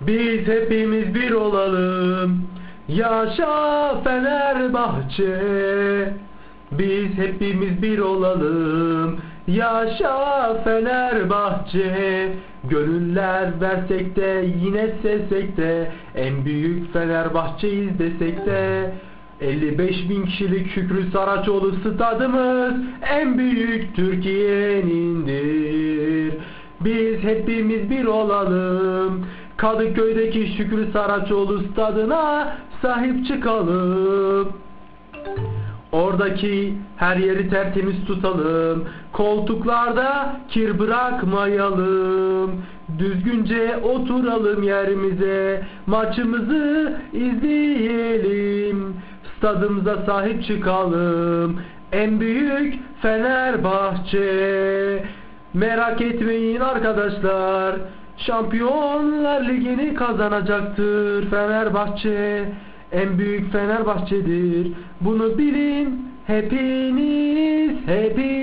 Biz hepimiz bir olalım. Yaşa Fenerbahçe. Biz hepimiz bir olalım. Yaşa Fenerbahçe. Gönüller versek de yine sesek de en büyük Fenerbahçeyiz desek de 55 bin kişilik Şükrü Saraçoğlu stadımız en büyük Türkiye'nindir. Hepimiz bir olalım. Kadıköy'deki Şükrü Saraçoğlu stadına sahip çıkalım. Oradaki her yeri tertemiz tutalım. Koltuklarda kir bırakmayalım. Düzgünce oturalım yerimize. Maçımızı izleyelim. Stadımıza sahip çıkalım. En büyük Fenerbahçe. Merak etmeyin arkadaşlar. Şampiyonlar Ligi'ni kazanacaktır Fenerbahçe. En büyük Fenerbahçe'dir. Bunu bilin hepiniz, hepiniz.